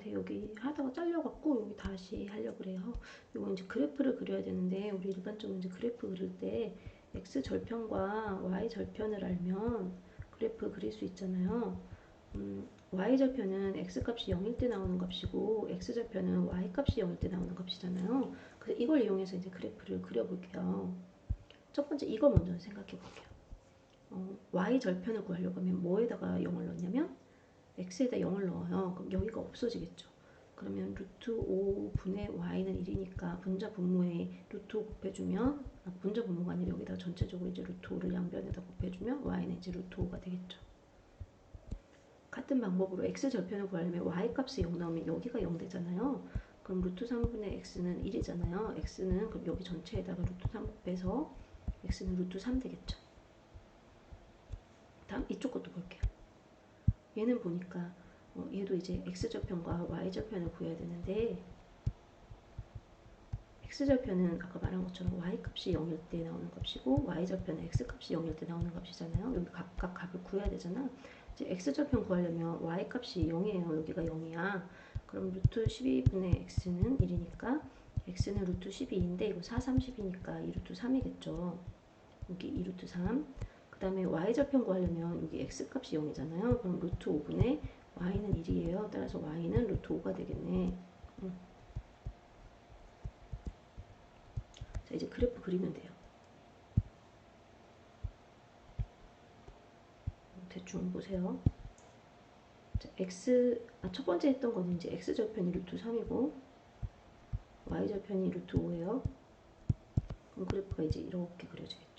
마세요. 여기 하다가 잘려갖고 여기 다시 하려고 그래요. 이거 이제 그래프를 그려야 되는데 우리 일반적으로 이제 그래프 그릴 때 x 절편과 y 절편을 알면 그래프 그릴 수 있잖아요. 음, y 절편은 x 값이 0일 때 나오는 값이고 x 절편은 y 값이 0일 때 나오는 값이잖아요. 그래서 이걸 이용해서 이제 그래프를 그려볼게요. 첫 번째 이거 먼저 생각해 볼게요. 어, y 절편을 구하려고 하면 뭐에다가 0을 넣냐면 x에다 0을 넣어요. 그럼 여기가 없어지겠죠. 그러면 루트 5분의 y는 1이니까 분자 분모에 루트 5 곱해주면 아, 분자 분모가 아니라 여기다 전체적으로 이제 루트 5를 양변에다 곱해주면 y는 이제 루트 5가 되겠죠. 같은 방법으로 x 절편을 구하려면 y 값이 0 나오면 여기가 0 되잖아요. 그럼 루트 3분의 x는 1이잖아요. x는 그럼 여기 전체에다가 루트 3 곱해서 x는 루트 3 되겠죠. 다음 이쪽 것도 볼게요. 얘는 보니까 어, 얘도 이제 x절편과 y절편을 구해야 되는데 x절편은 아까 말한 것처럼 y값이 0일 때 나오는 값이고 y절편은 x값이 0일 때 나오는 값이잖아요. 여기 각각 값을 구해야 되잖아. 이제 x절편 구하려면 y값이 0이에요. 여기가 0이야. 그럼 루트 12분의 x는 1이니까 x는 루트 12인데 이거 4, 30이니까 2루트 3이겠죠. 여기 2루트 3. 그 다음에 y절편 구하려면 여기 x값이 0이잖아요. 그럼 루트 5분의 y는 1이에요. 따라서 y는 루트 5가 되겠네. 음. 자 이제 그래프 그리면 돼요. 대충 보세요. 자, x 아, 첫 번째 했던 거는 이제 x 절편이 루트 3이고 y 절편이 루트 5예요. 그럼 그래프가 이제 이렇게 그려지겠죠.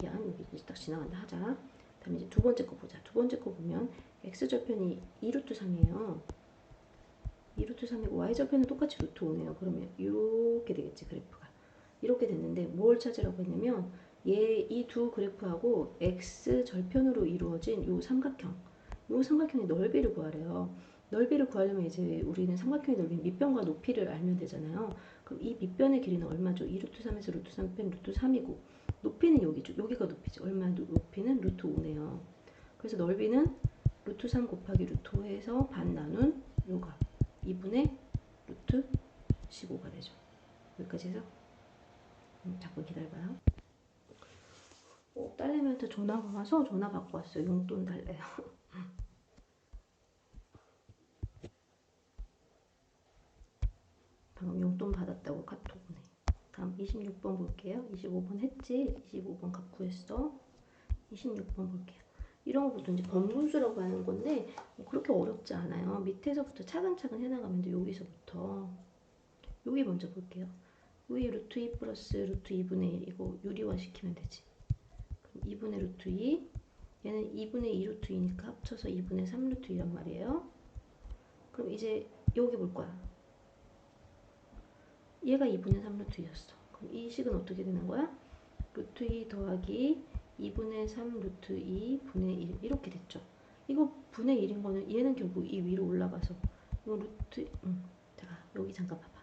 미안 여기 딱 지나간다 하자. 다음에 이제 두 번째 거 보자. 두 번째 거 보면 x 절편이 2루트 3이에요. 2루트 3이고 y 절편은 똑같이 루트 5네요. 그러면 이렇게 되겠지 그래프가. 이렇게 됐는데 뭘 찾으라고 했냐면 얘 이 두 그래프하고 x 절편으로 이루어진 요 삼각형 요 삼각형의 넓이를 구하래요. 넓이를 구하려면 이제 우리는 삼각형의 넓이 밑변과 높이를 알면 되잖아요. 그럼 이 밑변의 길이는 얼마죠? 2루트 3에서 루트 3 뺀 루트 3이고 높이는 여기죠. 여기가 높이죠. 얼마 높이는 루트 5네요. 그래서 넓이는 루트 3 곱하기 루트 5에서 반 나눈 요가 2분의 루트 15가 되죠. 여기까지 해서 음, 잠깐 기다려봐요. 어, 딸내미한테 전화가 와서 전화 받고 왔어요. 용돈 달래요. 방금 용돈 받았다고 카톡 오네. 다음 26번 볼게요. 25번 했지? 25번 값 구했어. 26번 볼게요. 이런 것부터 이제 번분수라고 하는 건데 뭐 그렇게 어렵지 않아요. 밑에서부터 차근차근 해나가면 돼. 여기서부터. 여기 먼저 볼게요. 여기 루트 2 플러스 루트 2분의 1 이거 유리화 시키면 되지. 그럼 2분의 루트 2 얘는 2분의 2 루트 2니까 합쳐서 2분의 3 루트 2란 말이에요. 그럼 이제 여기 볼 거야. 얘가 2분의 3 루트 2였어. 그럼 이 식은 어떻게 되는 거야? 루트 2 더하기 2분의 3 루트 2 분의 1 이렇게 됐죠. 이거 분의 1인 거는 얘는 결국 이 위로 올라가서 이거 루트 음, 자 여기 잠깐 봐봐.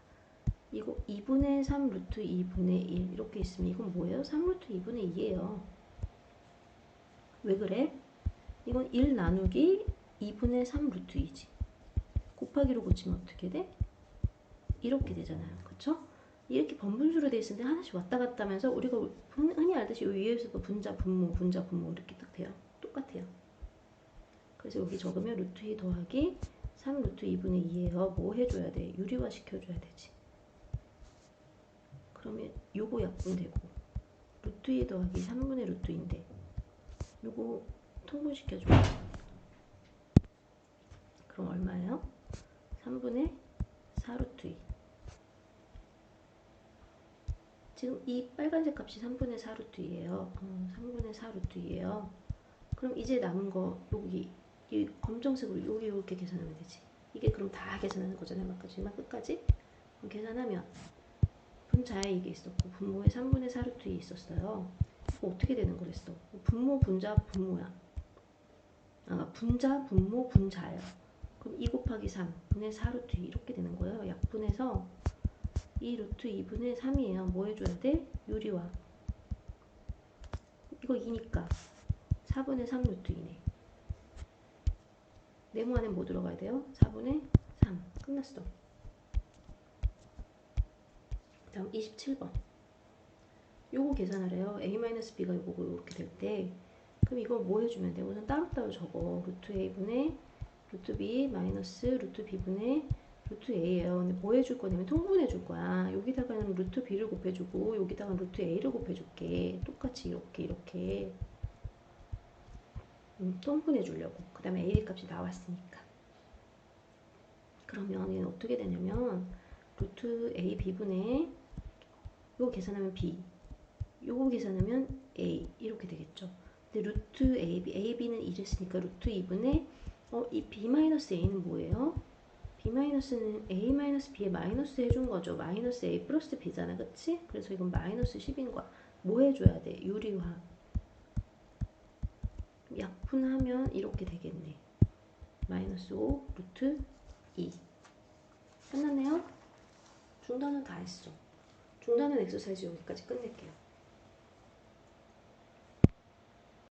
이거 2분의 3 루트 2 분의 1 이렇게 있으면 이건 뭐예요? 3 루트 2분의 2예요. 왜 그래? 이건 1 나누기 2분의 3 루트 2지. 곱하기로 고치면 어떻게 돼? 이렇게 되잖아요. 그쵸? 이렇게 번분수로 돼 있는데 하나씩 왔다 갔다 하면서 우리가 흔히 알듯이 이 위에서도 분자, 분모, 분자, 분모 이렇게 딱 돼요. 똑같아요. 그래서 여기 적으면 루트 2 더하기 3 루트 2분의 2예요. 뭐 해줘야 돼? 유리화 시켜줘야 되지. 그러면 요거 약분되고 루트 2 더하기 3분의 루트 2인데 요거 통분시켜줘요. 그럼 얼마예요? 3분의 4루트 2 지금 이 빨간색 값이 3분의 4루트이에요. 어, 3분의 4루트이에요. 그럼 이제 남은 거 여기 이 검정색으로 여기 이렇게 계산하면 되지. 이게 그럼 다 계산하는 거잖아요. 마지막 끝까지. 그럼 계산하면 분자에 이게 있었고 분모에 3분의 4루트 2 있었어요. 이거 어떻게 되는 거랬어? 분모, 분자, 분모야. 아, 분자, 분모, 분자예요. 그럼 2 곱하기 3 분의 4루트 2 이렇게 되는 거예요. 약분해서 2 루트 2분의 3이에요. 뭐 해줘야 돼? 유리화. 이거 2니까 4분의 3 루트 2네. 네모 안에 뭐 들어가야 돼요? 4분의 3. 끝났어. 다음 27번. 요거 계산하래요. a-b가 요거고 이렇게 될 때. 그럼 이거 뭐 해주면 돼? 우선 따로따로 적어. 루트 a분의 루트 b 마이너스 루트 b분의 루트 a예요. 근데 뭐 해줄 거냐면 통분해 줄 거야. 여기다가는 루트 b를 곱해주고 여기다가 루트 a를 곱해줄게. 똑같이 이렇게 이렇게 음, 통분해 주려고. 그 다음에 a 값이 나왔으니까. 그러면 얘는 어떻게 되냐면 루트 a b분의 이거 계산하면 b 요거 계산하면 a 이렇게 되겠죠. 근데 루트 a b a b는 1했으니까 루트 2분의 어, 이 b 마이너스 a는 뭐예요? B 마이너스는 a 마이너스 b에 마이너스 해준 거죠. 마이너스 a 플러스 b잖아, 그치? 그래서 이건 마이너스 10인 거야. 뭐 해줘야 돼? 유리화. 약분하면 이렇게 되겠네. 마이너스 5 루트 2. 끝났네요. 중단은 다 했어. 중단은 엑서사이즈 여기까지 끝낼게요.